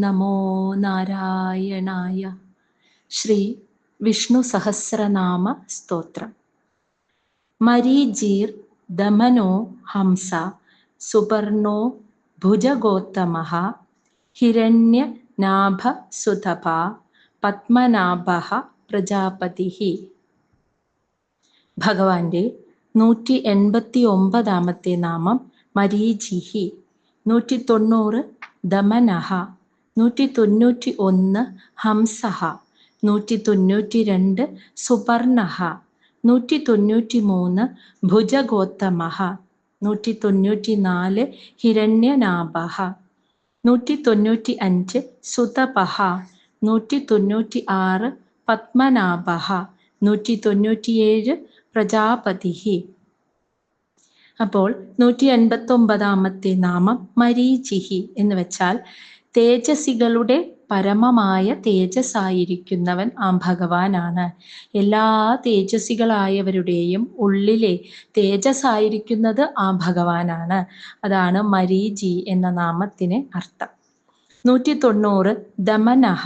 നമോ നാരായണായ. ശ്രീ വിഷ്ണു സഹസ്രനാമ സ്തോത്രം. മരീജീർ ദമനോ ഹംസ സുപർണോ ഭുജഗോത്തമ ഹിരണ്യനാഭ സുതപ പത്മനാഭ പ്രജാപതി ഭഗവാന്റെ നൂറ്റി എൺപത്തി ഒമ്പതാമത്തെ നാമം മരീജിഹി നൂറ്റി തൊണ്ണൂറ് ദമനഹ നൂറ്റി തൊണ്ണൂറ്റി ഒന്ന് ഹംസഹ നൂറ്റി തൊണ്ണൂറ്റി രണ്ട് സുപർണഹ നൂറ്റി തൊണ്ണൂറ്റി മൂന്ന് ഭുജഗോത്തമഹ നൂറ്റി തൊണ്ണൂറ്റി നാല് ഹിരണ്യനാഭഹ നൂറ്റി തൊണ്ണൂറ്റി അഞ്ച് സുതപഹ നൂറ്റി തൊണ്ണൂറ്റി ആറ് പത്മനാഭഹ നൂറ്റി തൊണ്ണൂറ്റിയേഴ് പ്രജാപതിഹി. അപ്പോൾ നൂറ്റി എൺപത്തി ഒമ്പതാമത്തെ നാമം മരീചിഹി എന്ന് വെച്ചാൽ തേജസികളുടെ പരമമായ തേജസ്സായിരിക്കുന്നവൻ ആ ഭഗവാനാണ്. എല്ലാ തേജസ്സികളായവരുടെയും ഉള്ളിലെ തേജസ്സായിരിക്കുന്നത് ആ ഭഗവാനാണ്. അതാണ് മരീജി എന്ന നാമത്തിന് അർത്ഥം. നൂറ്റി തൊണ്ണൂറ് ദമനഹ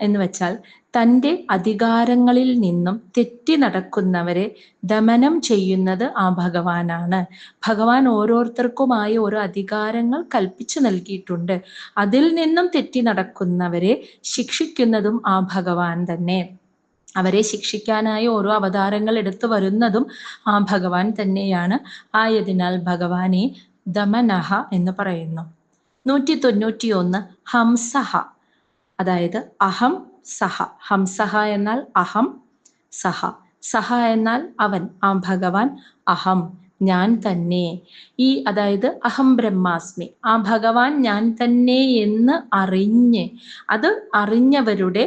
എന്ന് വെച്ചാൽ തന്റെ അധികാരങ്ങളിൽ നിന്നും തെറ്റി നടക്കുന്നവരെ ദമനം ചെയ്യുന്നത് ആ ഭഗവാനാണ്. ഭഗവാൻ ഓരോരുത്തർക്കുമായി ഓരോ അധികാരങ്ങൾ കൽപ്പിച്ചു നൽകിയിട്ടുണ്ട്. അതിൽ നിന്നും തെറ്റി നടക്കുന്നവരെ ശിക്ഷിക്കുന്നതും ആ ഭഗവാൻ തന്നെ. അവരെ ശിക്ഷിക്കാനായി ഓരോ അവതാരങ്ങൾ എടുത്തു വരുന്നതും ആ ഭഗവാൻ തന്നെയാണ്. ആയതിനാൽ ഭഗവാനെ ദമനഹ എന്ന് പറയുന്നു. നൂറ്റി തൊണ്ണൂറ്റി ഒന്ന് ഹംസഹ അതായത് അഹം സഹ. ഹംസഹ എന്നാൽ അഹം സഹ. സഹ എന്നാൽ അവൻ ആ ഭഗവാൻ അഹം ഞാൻ തന്നെ. ഈ അതായത് അഹം ബ്രഹ്മാസ്മി ആ ഭഗവാൻ ഞാൻ തന്നെ എന്ന് അറിഞ്ഞ് അത് അറിഞ്ഞവരുടെ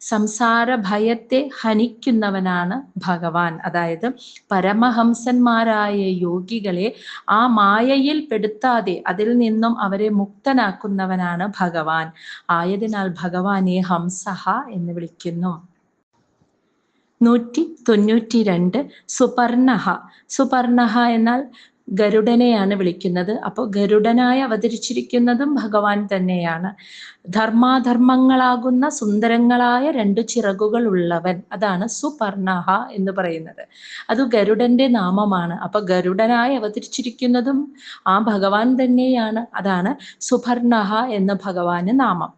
സംസാര ഭയത്തെ ഹനിക്കുന്നവനാണ് ഭഗവാൻ. അതായത് പരമഹംസന്മാരായ യോഗികളെ ആ മായയിൽ പെടുത്താതെ അതിൽ നിന്നും അവരെ മുക്തനാക്കുന്നവനാണ് ഭഗവാൻ. ആയതിനാൽ ഭഗവാനെ ഹംസഹ എന്ന് വിളിക്കുന്നു. നൂറ്റി തൊണ്ണൂറ്റി രണ്ട് സുപർണഹ. സുപർണഹ എന്നാൽ ഗരുഡനെയാണ് വിളിക്കുന്നത്. അപ്പോൾ ഗരുഡനായി അവതരിച്ചിരിക്കുന്നതും ഭഗവാൻ തന്നെയാണ്. ധർമാധർമ്മങ്ങളാകുന്ന സുന്ദരങ്ങളായ രണ്ടു ചിറകുകൾ ഉള്ളവൻ. അതാണ് സുപർണഹ എന്ന് പറയുന്നത്. അത് ഗരുഡന്റെ നാമമാണ്. അപ്പൊ ഗരുഡനായി അവതരിച്ചിരിക്കുന്നതും ആ ഭഗവാൻ തന്നെയാണ്. അതാണ് സുപർണഹ എന്ന ഭഗവാന് നാമം.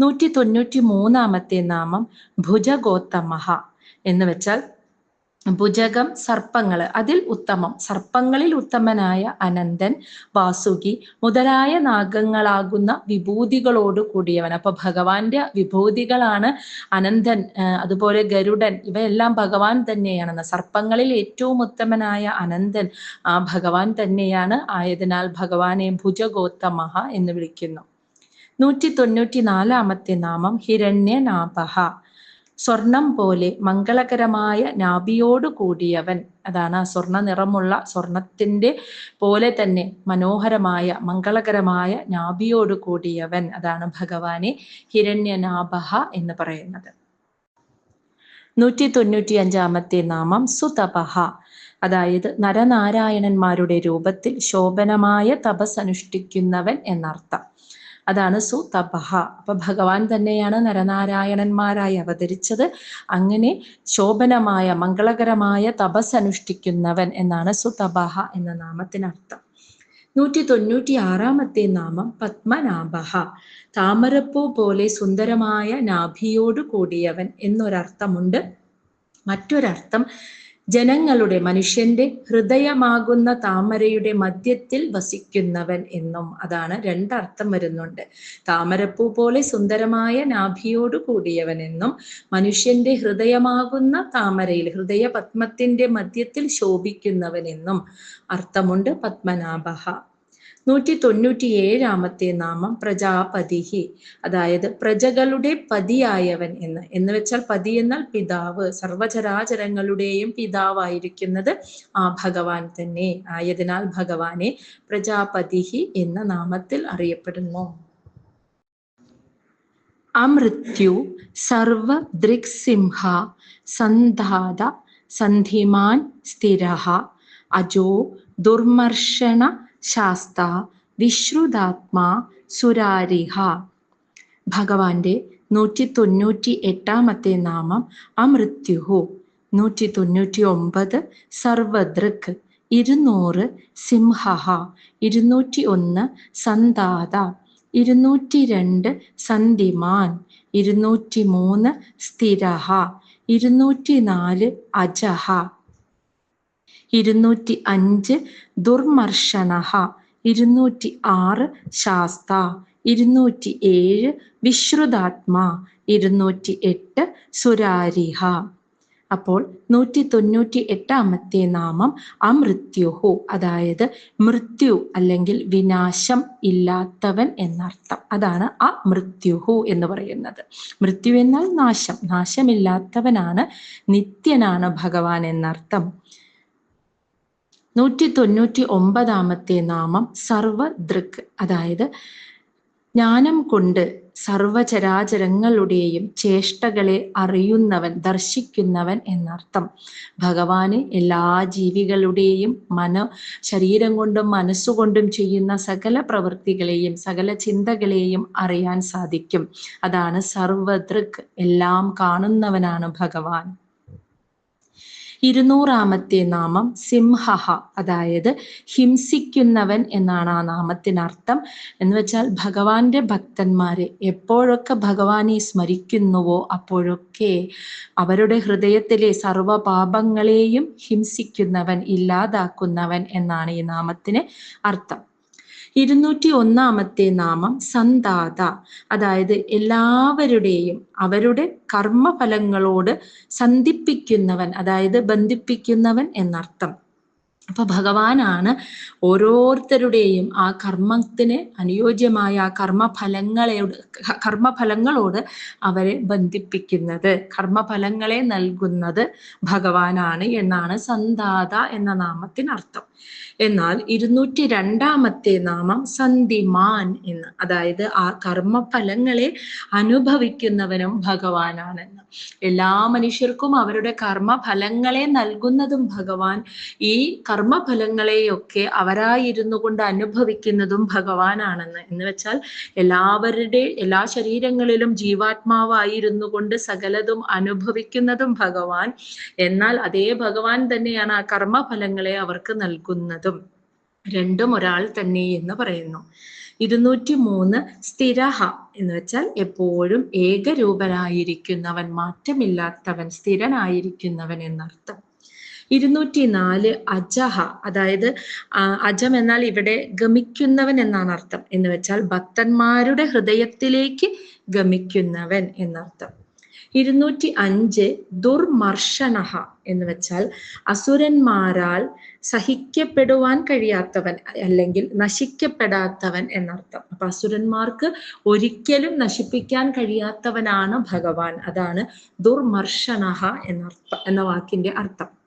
നൂറ്റി തൊണ്ണൂറ്റി മൂന്നാമത്തെ നാമം ഭുജഗോത്തമഹ എന്ന് വെച്ചാൽ ഭുജകം സർപ്പങ്ങൾ അതിൽ ഉത്തമം. സർപ്പങ്ങളിൽ ഉത്തമനായ അനന്തൻ വാസുകി മുതലായ നാഗങ്ങളാകുന്ന വിഭൂതികളോട് കൂടിയവൻ. അപ്പൊ ഭഗവാന്റെ വിഭൂതികളാണ് അനന്തൻ അതുപോലെ ഗരുഡൻ ഇവയെല്ലാം ഭഗവാൻ തന്നെയാണെന്ന്. സർപ്പങ്ങളിൽ ഏറ്റവും ഉത്തമനായ അനന്തൻ ആ ഭഗവാൻ തന്നെയാണ്. ആയതിനാൽ ഭഗവാനെ ഭുജഗോത്തമഹ എന്ന് വിളിക്കുന്നു. നൂറ്റി തൊണ്ണൂറ്റി നാലാമത്തെ നാമം ഹിരണ്യനാഭഹ. സ്വർണം പോലെ മംഗളകരമായ നാഭിയോട് കൂടിയവൻ. അതാണ് ആ സ്വർണ നിറമുള്ള സ്വർണത്തിന്റെ പോലെ തന്നെ മനോഹരമായ മംഗളകരമായ നാഭിയോട് കൂടിയവൻ അതാണ് ഭഗവാനെ ഹിരണ്യനാഭ എന്ന് പറയുന്നത്. നൂറ്റി തൊണ്ണൂറ്റി അഞ്ചാമത്തെ നാമം സുതപഹ. അതായത് നരനാരായണന്മാരുടെ രൂപത്തിൽ ശോഭനമായ തപസ് അനുഷ്ഠിക്കുന്നവൻ എന്നർത്ഥം. അതാണ് സുതപഹ അപ്പൊ ഭഗവാൻ തന്നെയാണ് നരനാരായണന്മാരായി അവതരിച്ചത്. അങ്ങനെ ശോഭനമായ മംഗളകരമായ തപസ് അനുഷ്ഠിക്കുന്നവൻ എന്നാണ് സുതപഹ എന്ന നാമത്തിനർത്ഥം. നൂറ്റി തൊണ്ണൂറ്റി ആറാമത്തെ നാമം പത്മനാഭ താമരപ്പൂ പോലെ സുന്ദരമായ നാഭിയോട് കൂടിയവൻ എന്നൊരർത്ഥമുണ്ട്. മറ്റൊരർത്ഥം ജനങ്ങളുടെ മനുഷ്യന്റെ ഹൃദയമാകുന്ന താമരയുടെ മധ്യത്തിൽ വസിക്കുന്നവൻ എന്നും അതാണ് രണ്ടർത്ഥം വരുന്നുണ്ട്. താമരപ്പൂ പോലെ സുന്ദരമായ നാഭിയോട് കൂടിയവൻ എന്നും മനുഷ്യന്റെ ഹൃദയമാകുന്ന താമരയിൽ ഹൃദയ പത്മത്തിന്റെ മധ്യത്തിൽ ശോഭിക്കുന്നവൻ എന്നും അർത്ഥമുണ്ട് പത്മനാഭ. നൂറ്റി തൊണ്ണൂറ്റി ഏഴാമത്തെ നാമം പ്രജാപതിഹി. അതായത് പ്രജകളുടെ പതിയായവൻ എന്ന്. എന്ന് വെച്ചാൽ പതി എന്നാൽ പിതാവ്. സർവചരാചരങ്ങളുടെയും പിതാവായിരിക്കുന്നത് ആ ഭഗവാൻ തന്നെ. ആയതിനാൽ ഭഗവാനെ പ്രജാപതിഹി എന്ന നാമത്തിൽ അറിയപ്പെടുന്നു. അമൃത്യു സർവദൃക്സിംഹ സന്ധാത സന്ധിമാൻ സ്ഥിര അജോ ദുർമർഷണ ശാസ്ത വിശ്രുതാത്മാ സുരാരിഹ. ഭഗവാന്റെ നൂറ്റി തൊണ്ണൂറ്റി എട്ടാമത്തെ നാമം അമൃത്യുഹു. നൂറ്റി തൊണ്ണൂറ്റി ഒമ്പത് സർവദൃക്. ഇരുന്നൂറ് സിംഹ ഇരുന്നൂറ്റി ഒന്ന് സന്താത. ഇരുന്നൂറ്റി രണ്ട് സന്ധിമാൻ. ഇരുന്നൂറ്റി മൂന്ന് സ്ഥിരഹ. ഇരുന്നൂറ്റി നാല് അജഹ. ഇരുന്നൂറ്റി അഞ്ച് ദുർമർശനഹ ഇരുന്നൂറ്റി ആറ് ശാസ്ത ഇരുന്നൂറ്റി ഏഴ് വിശ്രുതാത്മാ ഇരുന്നൂറ്റി എട്ട് സുരാരിഹ. അപ്പോൾ നൂറ്റി തൊണ്ണൂറ്റി എട്ടാമത്തെ നാമം അമൃത്യുഹു അതായത് മൃത്യു അല്ലെങ്കിൽ വിനാശം ഇല്ലാത്തവൻ എന്നർത്ഥം. അതാണ് ആ മൃത്യുഹു എന്ന് പറയുന്നത്. മൃത്യു എന്നാൽ നാശം. നാശമില്ലാത്തവനാണ് നിത്യനാണ് ഭഗവാൻ എന്നർത്ഥം. നൂറ്റി തൊണ്ണൂറ്റി ഒമ്പതാമത്തെ നാമം സർവദൃക്. അതായത് ജ്ഞാനം കൊണ്ട് സർവചരാചരങ്ങളുടെയും ചേഷ്ടകളെ അറിയുന്നവൻ ദർശിക്കുന്നവൻ എന്നർത്ഥം. ഭഗവാന് എല്ലാ ജീവികളുടെയും മന ശരീരം കൊണ്ടും മനസ്സുകൊണ്ടും ചെയ്യുന്ന സകല പ്രവൃത്തികളെയും സകല ചിന്തകളെയും അറിയാൻ സാധിക്കും. അതാണ് സർവദൃക്. എല്ലാം കാണുന്നവനാണ് ഭഗവാൻ. ഇരുന്നൂറാമത്തെ നാമം സിംഹഹ അതായത് ഹിംസിക്കുന്നവൻ എന്നാണ് ആ നാമത്തിനർത്ഥം. എന്ന് വെച്ചാൽ ഭഗവാന്റെ ഭക്തന്മാരെ എപ്പോഴൊക്കെ ഭഗവാനെ സ്മരിക്കുന്നുവോ അപ്പോഴൊക്കെ അവരുടെ ഹൃദയത്തിലെ സർവ പാപങ്ങളെയും ഹിംസിക്കുന്നവൻ ഇല്ലാതാക്കുന്നവൻ എന്നാണ് ഈ നാമത്തിന് അർത്ഥം. ഇരുന്നൂറ്റി ഒന്നാമത്തെ നാമം സന്താത. അതായത് എല്ലാവരുടെയും അവരുടെ കർമ്മഫലങ്ങളോട് സന്ധിപ്പിക്കുന്നവൻ അതായത് ബന്ധിപ്പിക്കുന്നവൻ എന്നർത്ഥം. അപ്പൊ ഭഗവാനാണ് ഓരോരുത്തരുടെയും ആ കർമ്മത്തിന് അനുയോജ്യമായ ആ കർമ്മഫലങ്ങളോട് കർമ്മഫലങ്ങളോട് അവരെ ബന്ധിപ്പിക്കുന്നത്. കർമ്മഫലങ്ങളെ നൽകുന്നത് ഭഗവാനാണ് എന്നാണ് സന്താത എന്ന നാമത്തിനർത്ഥം. എന്നാൽ ഇരുന്നൂറ്റി രണ്ടാമത്തെ നാമം സന്ധിമാൻ എന്ന് അതായത് ആ കർമ്മഫലങ്ങളെ അനുഭവിക്കുന്നവനും ഭഗവാനാണെന്ന് എല്ലാ മനുഷ്യർക്കും അവരുടെ കർമ്മഫലങ്ങളെ നൽകുന്നതും ഭഗവാൻ ഈ കർമ്മഫലങ്ങളെയൊക്കെ അവരായിരുന്നു കൊണ്ട് അനുഭവിക്കുന്നതും ഭഗവാനാണെന്ന്. എന്ന് വെച്ചാൽ എല്ലാവരുടെ എല്ലാ ശരീരങ്ങളിലും ജീവാത്മാവായിരുന്നു കൊണ്ട് സകലതും അനുഭവിക്കുന്നതും ഭഗവാൻ. എന്നാൽ അതേ ഭഗവാൻ തന്നെയാണ് ആ കർമ്മഫലങ്ങളെ അവർക്ക് നൽകുന്നതും. രണ്ടും ഒരാൾ തന്നെ എന്ന് പറയുന്നു. ഇരുന്നൂറ്റി മൂന്ന് സ്ഥിരഹ എന്ന് വെച്ചാൽ എപ്പോഴും ഏകരൂപനായിരിക്കുന്നവൻ മാറ്റമില്ലാത്തവൻ സ്ഥിരനായിരിക്കുന്നവൻ എന്നർത്ഥം. ഇരുന്നൂറ്റി നാല് അജഹ അതായത് അജം എന്നാൽ ഇവിടെ ഗമിക്കുന്നവൻ എന്നാണ് അർത്ഥം. എന്ന് വെച്ചാൽ ഭക്തന്മാരുടെ ഹൃദയത്തിലേക്ക് ഗമിക്കുന്നവൻ എന്നർത്ഥം. ഇരുന്നൂറ്റി അഞ്ച് ദുർമർഷണഹ എന്ന് വെച്ചാൽ അസുരന്മാരാൽ സഹിക്കപ്പെടുവാൻ കഴിയാത്തവൻ അല്ലെങ്കിൽ നശിക്കപ്പെടാത്തവൻ എന്നർത്ഥം. അപ്പൊ അസുരന്മാർക്ക് ഒരിക്കലും നശിപ്പിക്കാൻ കഴിയാത്തവനാണ് ഭഗവാൻ. അതാണ് ദുർമർഷണഹ എന്നർത്ഥം എന്ന വാക്കിന്റെ അർത്ഥം.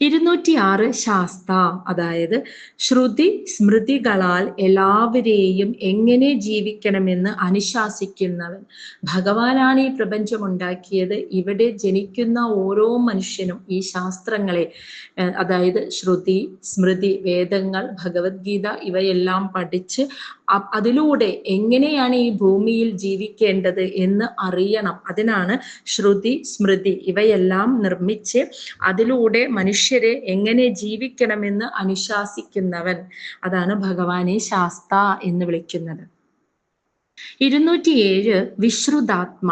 ഇരുന്നൂറ്റി ആറ് ശാസ്ത അതായത് ശ്രുതി സ്മൃതികളാൽ എല്ലാവരെയും എങ്ങനെ ജീവിക്കണമെന്ന് അനുശാസിക്കുന്നവൻ. ഭഗവാനാണ് ഈ പ്രപഞ്ചം ഉണ്ടാക്കിയത് ഇവിടെ ജനിക്കുന്ന ഓരോ മനുഷ്യനും ഈ ശാസ്ത്രങ്ങളെ അതായത് ശ്രുതി സ്മൃതി വേദങ്ങൾ ഭഗവത്ഗീത ഇവയെല്ലാം പഠിച്ച് അതിലൂടെ എങ്ങനെയാണ് ഈ ഭൂമിയിൽ ജീവിക്കേണ്ടത് എന്ന് അറിയണം. അതിനാണ് ശ്രുതി സ്മൃതി ഇവയെല്ലാം നിർമ്മിച്ച് അതിലൂടെ മനുഷ്യരെ എങ്ങനെ ജീവിക്കണമെന്ന് അനുശാസിക്കുന്നവൻ. അതാണ് ഭഗവാനെ ശാസ്ത എന്ന് വിളിക്കുന്നത്. ഇരുന്നൂറ്റിയേഴ് വിശ്രുതാത്മ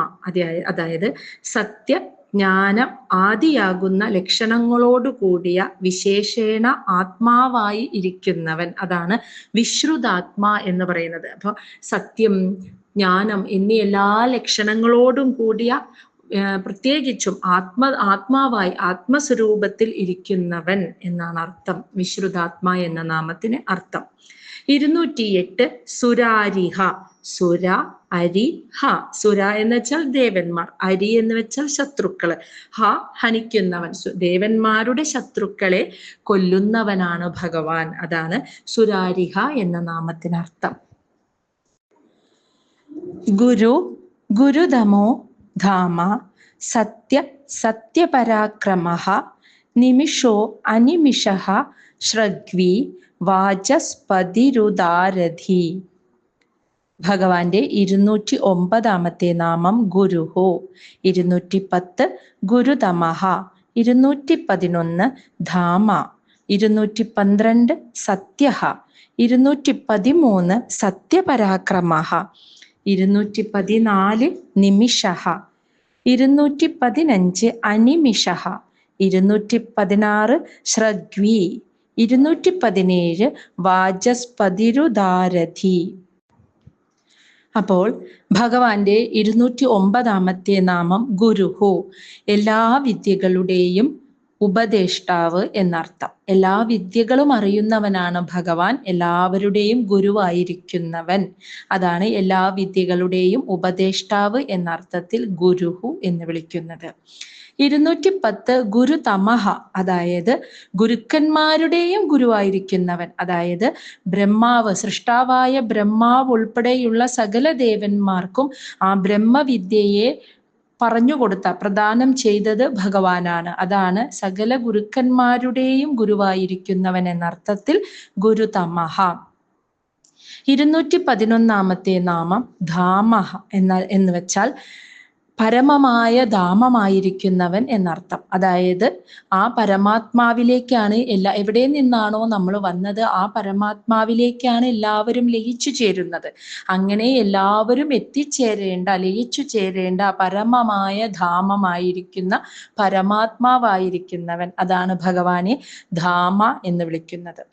അതായത് സത്യ ജ്ഞാനം ആദിയാകുന്ന ലക്ഷണങ്ങളോട് കൂടിയ വിശേഷേണ ആത്മാവായി ഇരിക്കുന്നവൻ. അതാണ് വിശ്രുതാത്മാ എന്ന് പറയുന്നത്. അപ്പൊ സത്യം ജ്ഞാനം എന്നീ എല്ലാ ലക്ഷണങ്ങളോടും കൂടിയ പ്രത്യേകിച്ചും ആത്മ ആത്മാവായി ആത്മസ്വരൂപത്തിൽ ഇരിക്കുന്നവൻ എന്നാണ് അർത്ഥം. വിശ്രുതാത്മ എന്ന നാമത്തിന് അർത്ഥം. ഇരുന്നൂറ്റിയെട്ട് സുരാരിഹ. സുര അരി ഹ. സുര എന്ന് വെച്ചാൽ ദേവന്മാർ. അരി എന്ന് വെച്ചാൽ ശത്രുക്കൾ. ഹ ഹനിക്കുന്നവൻ. ദേവന്മാരുടെ ശത്രുക്കളെ കൊല്ലുന്നവനാണ് ഭഗവാൻ. അതാണ് സുരാരിഹ എന്ന നാമത്തിനർത്ഥം. ഗുരു ഗുരുതമോ ധാമ സത്യ സത്യപരാക്രമ നിമിഷോ അനിമിഷ ശ്രഗ്വി വാചസ്പതിരുദാരധി. ഭഗവാന്റെ ഇരുന്നൂറ്റി ഒമ്പതാമത്തെ നാമം ഗുരുഹോ. ഇരുന്നൂറ്റി പത്ത് ഗുരുതമഹ. ഇരുന്നൂറ്റി പതിനൊന്ന് ധാമ. ഇരുന്നൂറ്റി പന്ത്രണ്ട് സത്യഹ. ഇരുന്നൂറ്റി പതിമൂന്ന് സത്യപരാക്രമ ഇരുന്നൂറ്റി പതിനാല് നിമിഷഹ. ഇരുന്നൂറ്റി പതിനഞ്ച് അനിമിഷഹ. ഇരുന്നൂറ്റി പതിനാറ് ശ്രഗ്വി ഇരുന്നൂറ്റി പതിനേഴ് വാചസ്പതിരുദാരഥി. അപ്പോൾ ഭഗവാന്റെ ഇരുന്നൂറ്റി ഒമ്പതാമത്തെ നാമം ഗുരുഹു എല്ലാ വിദ്യകളുടെയും ഉപദേഷ്ടാവ് എന്നർത്ഥം. എല്ലാ വിദ്യകളും അറിയുന്നവനാണ് ഭഗവാൻ. എല്ലാവരുടെയും ഗുരുവായിരിക്കുന്നവൻ. അതാണ് എല്ലാ വിദ്യകളുടെയും ഉപദേഷ്ടാവ് എന്നർത്ഥത്തിൽ ഗുരുഹു എന്ന് വിളിക്കുന്നത്. ഇരുന്നൂറ്റി പത്ത് ഗുരു തമഹ അതായത് ഗുരുക്കന്മാരുടെയും ഗുരുവായിരിക്കുന്നവൻ. അതായത് ബ്രഹ്മാവ് സൃഷ്ടാവായ ബ്രഹ്മാവ് ഉൾപ്പെടെയുള്ള സകല ദേവന്മാർക്കും ആ ബ്രഹ്മവിദ്യയെ പറഞ്ഞു കൊടുത്ത പ്രദാനം ചെയ്തത് ഭഗവാനാണ്. അതാണ് സകല ഗുരുക്കന്മാരുടെയും ഗുരുവായിരിക്കുന്നവൻ എന്നർത്ഥത്തിൽ ഗുരുതമഹ ഇരുന്നൂറ്റി പതിനൊന്നാമത്തെ നാമം ധാമഹ എന്ന എന്ന് വെച്ചാൽ പരമമായ ധാമമായിരിക്കുന്നവൻ എന്നർത്ഥം. അതായത് ആ പരമാത്മാവിലേക്കാണ് എല്ലാ എവിടെ നിന്നാണോ നമ്മൾ വന്നത് ആ പരമാത്മാവിലേക്കാണ് എല്ലാവരും ലയിച്ചു ചേരുന്നത്. അങ്ങനെ എല്ലാവരും എത്തിച്ചേരേണ്ട ലയിച്ചു ചേരേണ്ട പരമമായ ധാമമായിരിക്കുന്ന പരമാത്മാവായിരിക്കുന്നവൻ. അതാണ് ഭഗവാനെ ധാമ എന്ന് വിളിക്കുന്നത്.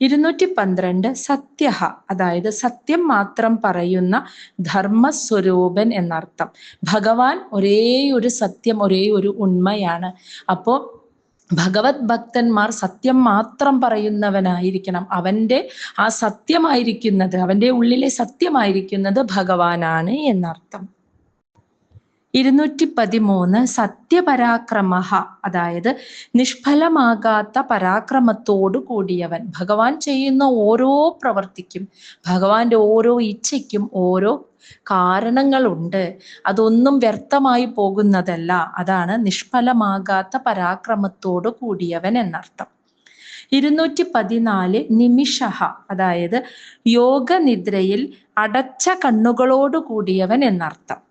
ഇരുന്നൂറ്റി പന്ത്രണ്ട് സത്യഹ അതായത് സത്യം മാത്രം പറയുന്ന ധർമ്മസ്വരൂപൻ എന്നർത്ഥം. ഭഗവാൻ ഒരേ ഒരു സത്യം ഒരേ ഒരു ഉണ്മയാണ്. അപ്പോ ഭഗവത് ഭക്തന്മാർ സത്യം മാത്രം പറയുന്നവനായിരിക്കണം. അവന്റെ ആ സത്യമായിരിക്കുന്നത് അവന്റെ ഉള്ളിലെ സത്യമായിരിക്കുന്നത് ഭഗവാനാണ് എന്നർത്ഥം. ഇരുന്നൂറ്റി പതിമൂന്ന് സത്യപരാക്രമ അതായത് നിഷ്ഫലമാകാത്ത പരാക്രമത്തോടു കൂടിയവൻ. ഭഗവാൻ ചെയ്യുന്ന ഓരോ പ്രവർത്തിക്കും ഭഗവാന്റെ ഓരോ ഇച്ഛയ്ക്കും ഓരോ കാരണങ്ങളുണ്ട്. അതൊന്നും വ്യർത്ഥമായി പോകുന്നതല്ല. അതാണ് നിഷ്ഫലമാകാത്ത പരാക്രമത്തോടു കൂടിയവൻ എന്നർത്ഥം. ഇരുന്നൂറ്റി പതിനാല് നിമിഷഹ അതായത് യോഗനിദ്രയിൽ അടച്ച കണ്ണുകളോടു കൂടിയവൻ എന്നർത്ഥം.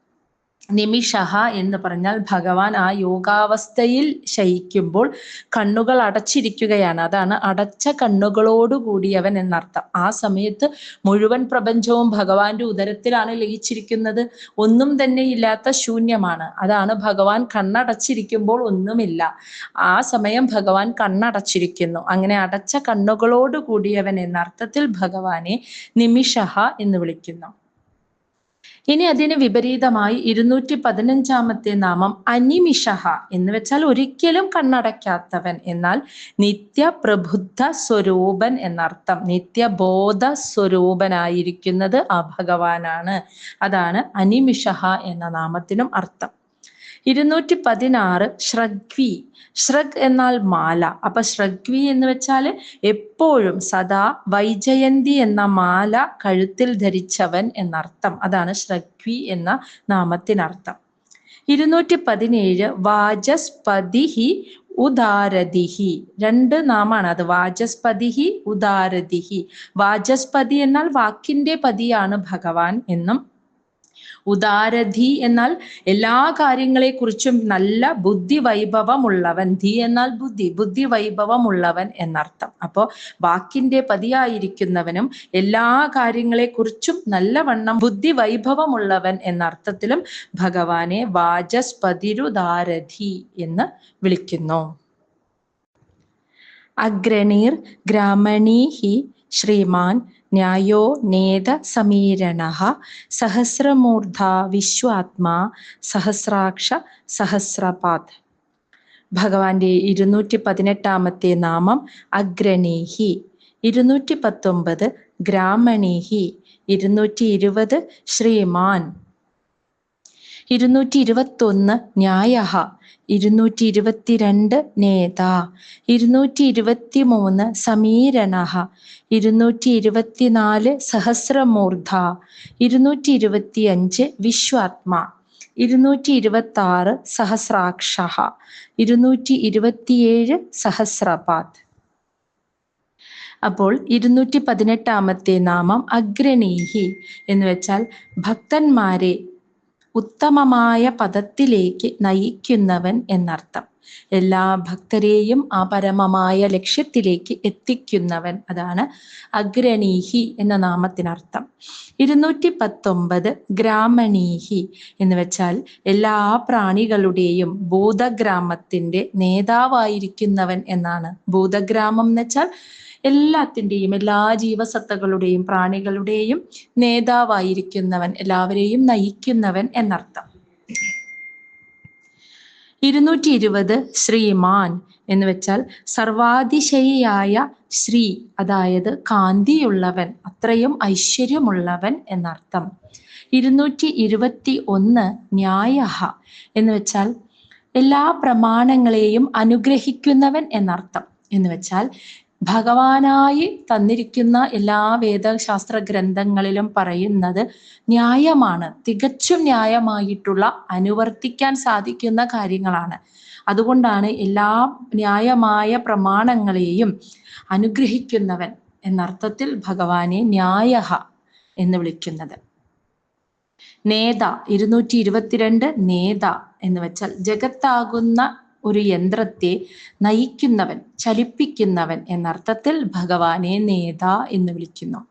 നിമിഷഹ എന്ന് പറഞ്ഞാൽ ഭഗവാൻ ആ യോഗാവസ്ഥയിൽ ശയിക്കുമ്പോൾ കണ്ണുകൾ അടച്ചിരിക്കുകയാണ്. അതാണ് അടച്ച കണ്ണുകളോട് കൂടിയവൻ എന്നർത്ഥം. ആ സമയത്ത് മുഴുവൻ പ്രപഞ്ചവും ഭഗവാന്റെ ഉദരത്തിലാണ് ലയിച്ചിരിക്കുന്നത്. ഒന്നും തന്നെ ഇല്ലാത്ത ശൂന്യമാണ്. അതാണ് ഭഗവാൻ കണ്ണടച്ചിരിക്കുമ്പോൾ ഒന്നുമില്ല. ആ സമയം ഭഗവാൻ കണ്ണടച്ചിരിക്കുന്നു. അങ്ങനെ അടച്ച കണ്ണുകളോടുകൂടിയവൻ എന്നർത്ഥത്തിൽ ഭഗവാനെ നിമിഷഹ എന്ന് വിളിക്കുന്നു. ഇനി അതിന് വിപരീതമായി ഇരുന്നൂറ്റി പതിനഞ്ചാമത്തെ നാമം അനിമിഷഹ എന്ന് വെച്ചാൽ ഒരിക്കലും കണ്ണടയ്ക്കാത്തവൻ എന്നാൽ നിത്യപ്രബുദ്ധ സ്വരൂപൻ എന്നർത്ഥം. നിത്യബോധ സ്വരൂപനായിരിക്കുന്നത് ആ ഭഗവാനാണ്. അതാണ് അനിമിഷഹ എന്ന നാമത്തിനും അർത്ഥം. ഇരുന്നൂറ്റി പതിനാറ് ശ്രഗ്വി. ശ്രഗ് എന്നാൽ മാല. അപ്പൊ ശ്രഗ്വി എന്ന് വെച്ചാൽ എപ്പോഴും സദാ വൈജയന്തി എന്ന മാല കഴുത്തിൽ ധരിച്ചവൻ എന്നർത്ഥം. അതാണ് ശ്രഗ്വി എന്ന നാമത്തിനർത്ഥം. ഇരുന്നൂറ്റി പതിനേഴ് വാചസ്പതിഹി ഉദാരതിഹി. രണ്ട് നാമാണ് അത്. വാചസ്പതിഹി ഉദാരതിഹി. വാചസ്പതി എന്നാൽ വാക്കിന്റെ പതിയാണ് ഭഗവാൻ എന്നും ഉദാരധി എന്നാൽ എല്ലാ കാര്യങ്ങളെക്കുറിച്ചും നല്ല ബുദ്ധി വൈഭവമുള്ളവൻ ധി എന്നാൽ ബുദ്ധി ബുദ്ധി വൈഭവമുള്ളവൻ എന്നർത്ഥം. അപ്പോ വാക്കിന്റെ പതിയായിരിക്കുന്നവനും എല്ലാ കാര്യങ്ങളെക്കുറിച്ചും നല്ലവണ്ണം ബുദ്ധി വൈഭവമുള്ളവൻ എന്നർത്ഥത്തിലും ഭഗവാനെ വാചസ്പതിരുദാരധി എന്ന് വിളിക്കുന്നു. അഗ്രണീർ ഗ്രാമണീഹി ശ്രീമാൻ ന്യായോ നേത സമീരണ സഹസ്രമൂർധ വിശ്വാത്മാ സഹസ്രാക്ഷ സഹസ്രപാത് ഭഗവാന്റെ ഇരുന്നൂറ്റി പതിനെട്ടാമത്തെ നാമം അഗ്രണീഹി ഇരുന്നൂറ്റി പത്തൊമ്പത് ഗ്രാമണീഹി ഇരുന്നൂറ്റി ഇരുപത് ശ്രീമാൻ. ഇരുന്നൂറ്റി ഇരുപത്തൊന്ന് ന്യായഹ. ഇരുന്നൂറ്റി ഇരുപത്തിരണ്ട് നേത. ഇരുന്നൂറ്റി ഇരുപത്തി മൂന്ന് സമീരണഹ ഇരുന്നൂറ്റി ഇരുപത്തിനാല് സഹസ്രമൂർധ. ഇരുന്നൂറ്റി ഇരുപത്തി അഞ്ച് വിശ്വാത്മ. ഇരുന്നൂറ്റി ഇരുപത്തി ആറ് സഹസ്രാക്ഷ ഇരുന്നൂറ്റി ഇരുപത്തിയേഴ് സഹസ്രപാത് അപ്പോൾ ഇരുന്നൂറ്റി പതിനെട്ടാമത്തെ നാമം അഗ്രണീഹി എന്ന് വെച്ചാൽ ഭക്തന്മാരെ ഉത്തമമായ പദത്തിലേക്ക് നയിക്കുന്നവൻ എന്നർത്ഥം. എല്ലാ ഭക്തരെയും ആ പരമമായ ലക്ഷ്യത്തിലേക്ക് എത്തിക്കുന്നവൻ അതാണ് അഗ്രണീഹി എന്ന നാമത്തിനർത്ഥം. ഇരുന്നൂറ്റി പത്തൊമ്പത് ഗ്രാമണീഹി എന്ന് വെച്ചാൽ എല്ലാ പ്രാണികളുടെയും ഭൂതഗ്രാമത്തിന്റെ നേതാവായിരിക്കുന്നവൻ എന്നാണ്. ഭൂതഗ്രാമം എന്ന് വെച്ചാൽ എല്ലാത്തിന്റെയും എല്ലാ ജീവസത്തകളുടെയും പ്രാണികളുടെയും നേതാവായിരിക്കുന്നവൻ എല്ലാവരെയും നയിക്കുന്നവൻ എന്നർത്ഥം. ഇരുന്നൂറ്റി ഇരുപത് ശ്രീമാൻ എന്ന് വെച്ചാൽ സർവാതിശയിയായ ശ്രീ അതായത് കാന്തിയുള്ളവൻ അത്രയും ഐശ്വര്യമുള്ളവൻ എന്നർത്ഥം. ഇരുന്നൂറ്റി ഇരുപത്തി ഒന്ന് ന്യായ എന്ന് വെച്ചാൽ എല്ലാ പ്രമാണങ്ങളെയും അനുഗ്രഹിക്കുന്നവൻ എന്നർത്ഥം. എന്ന് വെച്ചാൽ ഭഗവാനായി തന്നിരിക്കുന്ന എല്ലാ വേദശാസ്ത്ര ഗ്രന്ഥങ്ങളിലും പറയുന്നത് ന്യായമാണ്. തികച്ചും ന്യായമായിട്ടുള്ള അനുവർത്തിക്കാൻ സാധിക്കുന്ന കാര്യങ്ങളാണ്. അതുകൊണ്ടാണ് എല്ലാ ന്യായമായ പ്രമാണങ്ങളെയും അനുഗ്രഹിക്കുന്നവൻ എന്നർത്ഥത്തിൽ ഭഗവാനെ ന്യായ എന്ന് വിളിക്കുന്നത്. നേത ഇരുന്നൂറ്റി ഇരുപത്തിരണ്ട് നേത എന്ന് വെച്ചാൽ ജഗത്താകുന്ന ഒരു യന്ത്രത്തെ നയിക്കുന്നവൻ ചലിപ്പിക്കുന്നവൻ എന്നർത്ഥത്തിൽ ഭഗവാനെ നേത എന്ന് വിളിക്കുന്നു.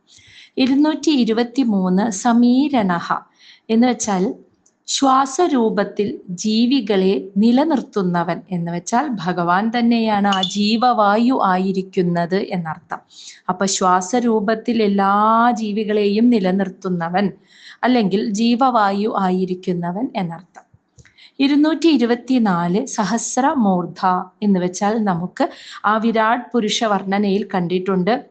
ഇരുന്നൂറ്റി ഇരുപത്തി മൂന്ന് സമീരണഹ എന്ന് വെച്ചാൽ ശ്വാസരൂപത്തിൽ ജീവികളെ നിലനിർത്തുന്നവൻ എന്ന് വെച്ചാൽ ഭഗവാൻ തന്നെയാണ് ആ ജീവവായു ആയിരിക്കുന്നത് എന്നർത്ഥം. അപ്പൊ ശ്വാസരൂപത്തിൽ എല്ലാ ജീവികളെയും നിലനിർത്തുന്നവൻ അല്ലെങ്കിൽ ജീവവായു ആയിരിക്കുന്നവൻ എന്നർത്ഥം. ഇരുന്നൂറ്റി ഇരുപത്തിനാല് സഹസ്രമൂർധ എന്ന് വെച്ചാൽ നമുക്ക് ആ വിരാട് പുരുഷ വർണനയിൽ കണ്ടിട്ടുണ്ട്.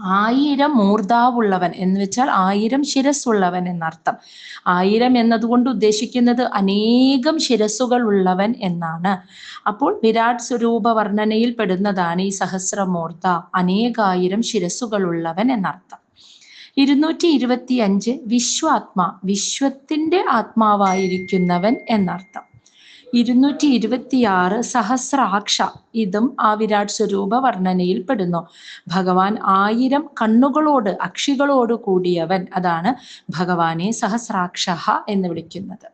ആയിരം മൂർധാവുള്ളവൻ എന്ന് വെച്ചാൽ ആയിരം ശിരസ്സുള്ളവൻ എന്നർത്ഥം. ആയിരം എന്നതുകൊണ്ട് ഉദ്ദേശിക്കുന്നത് അനേകം ശിരസ്സുകൾ ഉള്ളവൻ എന്നാണ്. അപ്പോൾ വിരാട് സ്വരൂപ വർണനയിൽ പെടുന്നതാണ് ഈ സഹസ്രമൂർധ. അനേകായിരം ശിരസ്സുകളുള്ളവൻ എന്നർത്ഥം. ഇരുന്നൂറ്റി ഇരുപത്തി അഞ്ച് വിശ്വാത്മാ വിശ്വത്തിന്റെ ആത്മാവായിരിക്കുന്നവൻ എന്നർത്ഥം. ഇരുന്നൂറ്റി ഇരുപത്തിയാറ് സഹസ്രാക്ഷ ഇതും ആ വിരാട് സ്വരൂപ വർണനയിൽ പെടുന്നു ഭഗവാൻ ആയിരം കണ്ണുകളോട് അക്ഷികളോട് കൂടിയവൻ അതാണ് ഭഗവാനെ സഹസ്രാക്ഷ എന്ന് വിളിക്കുന്നത്.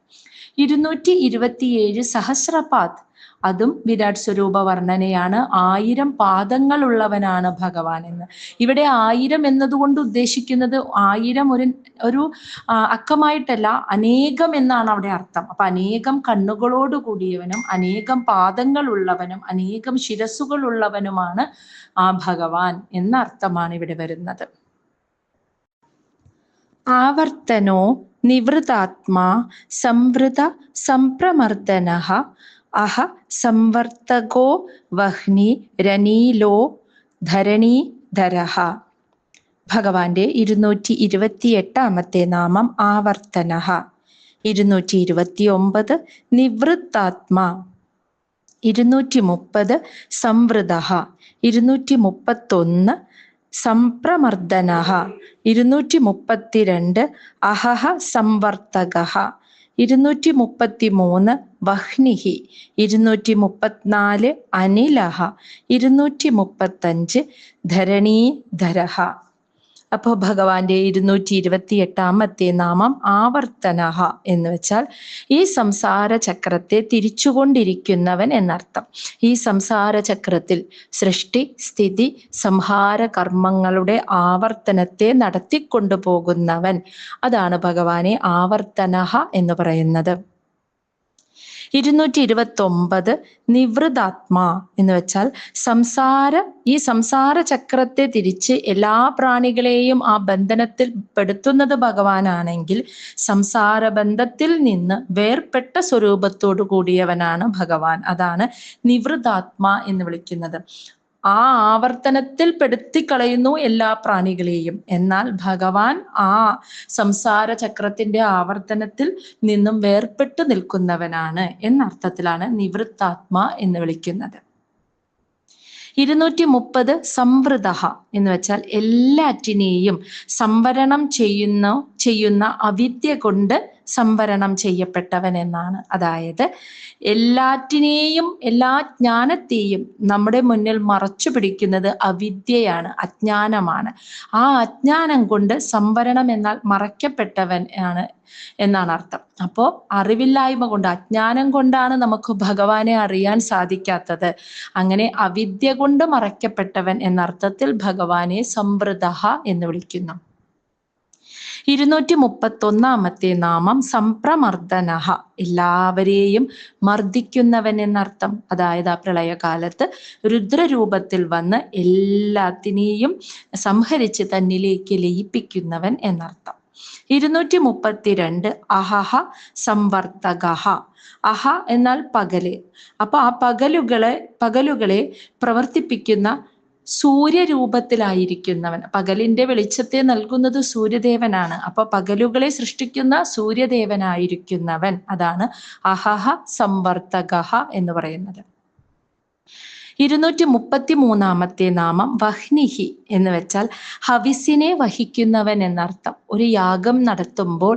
ഇരുന്നൂറ്റി ഇരുപത്തിയേഴ് സഹസ്രപാത് അതും വിരാട് സ്വരൂപ വർണനയാണ് ആയിരം പാദങ്ങളുള്ളവനാണ് ഭഗവാൻ എന്ന്. ഇവിടെ ആയിരം എന്നതുകൊണ്ട് ഉദ്ദേശിക്കുന്നത് ആയിരം ഒരു ഒരു അക്കമായിട്ടല്ല അനേകം എന്നാണ് അവിടെ അർത്ഥം. അപ്പൊ അനേകം കണ്ണുകളോട് കൂടിയവനും അനേകം പാദങ്ങളുള്ളവനും അനേകം ശിരസുകളുള്ളവനുമാണ് ആ ഭഗവാൻ എന്ന അർത്ഥമാണ് ഇവിടെ വരുന്നത്. ആവർത്തനോ നിവൃതാത്മാ സംവൃത സംപ്രമർദ്ദന അഹ സംവർത്തകോ വഹ്നി രനീലോ ധരണീധരഹ ഭഗവാന്റെ ഇരുന്നൂറ്റി ഇരുപത്തി എട്ടാമത്തെ നാമം ആവർത്തന ഇരുന്നൂറ്റി ഇരുപത്തി ഒമ്പത് നിവൃത്താത്മാ. ഇരുന്നൂറ്റി മുപ്പത് സംവൃത ഇരുന്നൂറ്റി മുപ്പത്തൊന്ന് സംപ്രമർദ്ദന ഇരുന്നൂറ്റി മുപ്പത്തിരണ്ട് അഹഹ സംവർത്തക ഇരുന്നൂറ്റി മുപ്പത്തി മൂന്ന് വഹ്നിഹി ഇരുന്നൂറ്റി മുപ്പത്തിനാല് അനിലഹ ഇരുന്നൂറ്റി മുപ്പത്തഞ്ച് ധരണീ ധരഹ അപ്പോൾ ഭഗവാന്റെ ഇരുന്നൂറ്റി ഇരുപത്തി എട്ടാമത്തെ നാമം ആവർത്തനഹ എന്ന് വെച്ചാൽ ഈ സംസാര ചക്രത്തെ തിരിച്ചുകൊണ്ടിരിക്കുന്നവൻ എന്നർത്ഥം. ഈ സംസാര ചക്രത്തിൽ സൃഷ്ടി സ്ഥിതി സംഹാര കർമ്മങ്ങളുടെ ആവർത്തനത്തെ നടത്തിക്കൊണ്ടു പോകുന്നവൻ അതാണ് ഭഗവാനെ ആവർത്തനഹ എന്ന് പറയുന്നത്. ഇരുന്നൂറ്റി ഇരുപത്തി ഒമ്പത് നിവൃതാത്മാ എന്ന് വെച്ചാൽ സംസാര ഈ സംസാര ചക്രത്തെ തിരിച്ച് എല്ലാ പ്രാണികളെയും ആ ബന്ധനത്തിൽ പെടുത്തുന്നത് ഭഗവാനാണെങ്കിൽ സംസാര ബന്ധത്തിൽ നിന്ന് വേർപെട്ട സ്വരൂപത്തോടു കൂടിയവനാണ് ഭഗവാൻ. അതാണ് നിവൃതാത്മാ എന്ന് വിളിക്കുന്നത്. ആ ആവർത്തനത്തിൽ പെടുത്തിക്കളയുന്നു എല്ലാ പ്രാണികളെയും. എന്നാൽ ഭഗവാൻ ആ സംസാര ചക്രത്തിന്റെ ആവർത്തനത്തിൽ നിന്നും വേർപെട്ടു നിൽക്കുന്നവനാണ് എന്നർത്ഥത്തിലാണ് നിവൃത്താത്മ എന്ന് വിളിക്കുന്നത്. ഇരുന്നൂറ്റി മുപ്പത് സംവൃത എന്ന് വെച്ചാൽ എല്ലാറ്റിനെയും സംവരണം ചെയ്യുന്ന ചെയ്യുന്ന അവിദ്യ കൊണ്ട് സംവരണം ചെയ്യപ്പെട്ടവൻ എന്നാണ്. അതായത് എല്ലാറ്റിനെയും എല്ലാ ജ്ഞാനത്തെയും നമ്മുടെ മുന്നിൽ മറച്ചു പിടിക്കുന്നത് അവിദ്യയാണ് അജ്ഞാനമാണ്. ആ അജ്ഞാനം കൊണ്ട് സംവരണം എന്നാൽ മറയ്ക്കപ്പെട്ടവൻ ആണ് എന്നാണ് അർത്ഥം. അപ്പോ അറിവില്ലായ്മ കൊണ്ട് അജ്ഞാനം കൊണ്ടാണ് നമുക്ക് ഭഗവാനെ അറിയാൻ സാധിക്കാത്തത്. അങ്ങനെ അവിദ്യ കൊണ്ട് മറയ്ക്കപ്പെട്ടവൻ എന്നർത്ഥത്തിൽ ഭഗവാനെ സംവൃതഹ എന്ന് വിളിക്കുന്നു. ഇരുന്നൂറ്റി മുപ്പത്തൊന്നാമത്തെ നാമം സംപ്രമർദ്ദനഹ എല്ലാവരെയും മർദ്ദിക്കുന്നവൻ എന്നർത്ഥം അതായത് ആ പ്രളയകാലത്ത് രുദ്രരൂപത്തിൽ വന്ന് എല്ലാത്തിനെയും സംഹരിച്ച് തന്നിലേക്ക് ലയിപ്പിക്കുന്നവൻ എന്നർത്ഥം. ഇരുന്നൂറ്റി മുപ്പത്തിരണ്ട് അഹഹ സംവർത്തകഹ. അഹ എന്നാൽ പകൽ. അപ്പൊ ആ പകലുകളെ പകലുകളെ പ്രവർത്തിപ്പിക്കുന്ന സൂര്യരൂപത്തിലായിരിക്കുന്നവൻ. പകലിന്റെ വെളിച്ചത്തെ നൽകുന്നത് സൂര്യദേവനാണ്. അപ്പൊ പകലുകളെ സൃഷ്ടിക്കുന്ന സൂര്യദേവനായിരിക്കുന്നവൻ. അതാണ് അഹഹ സംവർത്തകഹ എന്ന് പറയുന്നത്. ഇരുന്നൂറ്റി മുപ്പത്തി മൂന്നാമത്തെ നാമം വഹ്നിഹി എന്ന് വെച്ചാൽ ഹവിസിനെ വഹിക്കുന്നവൻ എന്നർത്ഥം. ഒരു യാഗം നടത്തുമ്പോൾ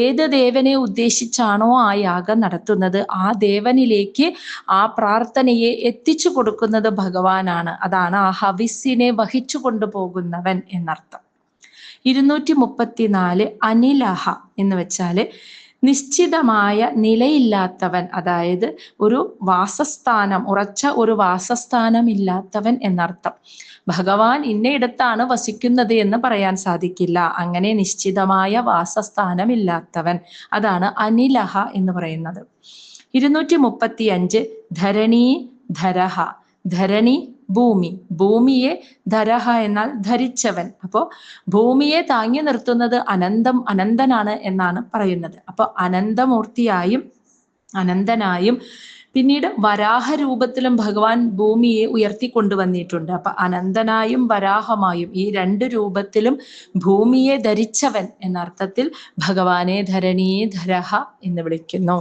ഏത് ദേവനെ ഉദ്ദേശിച്ചാണോ ആ യാഗം നടത്തുന്നത് ആ ദേവനിലേക്ക് ആ പ്രാർത്ഥനയെ എത്തിച്ചു കൊടുക്കുന്നത് ഭഗവാനാണ്. അതാണ് ആ ഹവിസിനെ വഹിച്ചു കൊണ്ടുപോകുന്നവൻ എന്നർത്ഥം. ഇരുന്നൂറ്റി മുപ്പത്തിനാല് അനിലഹ എന്ന് വെച്ചാൽ നിശ്ചിതമായ നിലയില്ലാത്തവൻ അതായത് ഒരു വാസസ്ഥാനം ഉറച്ച ഒരു വാസസ്ഥാനം ഇല്ലാത്തവൻ എന്നർത്ഥം. ഭഗവാൻ ഇന്നയിടത്താണ് വസിക്കുന്നത് എന്ന് പറയാൻ സാധിക്കില്ല. അങ്ങനെ നിശ്ചിതമായ വാസസ്ഥാനം ഇല്ലാത്തവൻ. അതാണ് അനിലഹ എന്ന് പറയുന്നത്. ഇരുന്നൂറ്റി മുപ്പത്തി അഞ്ച് ധരണി ധരഹ. ധരണി ഭൂമി. ഭൂമിയെ ധരഹ എന്നാൽ ധരിച്ചവൻ. അപ്പോ ഭൂമിയെ താങ്ങി നിർത്തുന്നത് അനന്തം അനന്തനാണ് എന്നാണ് പറയുന്നത്. അപ്പൊ അനന്തമൂർത്തിയായും അനന്തനായും പിന്നീട് വരാഹ രൂപത്തിലും ഭഗവാൻ ഭൂമിയെ ഉയർത്തി കൊണ്ടുവന്നിട്ടുണ്ട്. അപ്പൊ അനന്തനായും വരാഹമായും ഈ രണ്ട് രൂപത്തിലും ഭൂമിയെ ധരിച്ചവൻ എന്നർത്ഥത്തിൽ ഭഗവാനെ ധരണീ ധരഹ എന്ന് വിളിക്കുന്നു.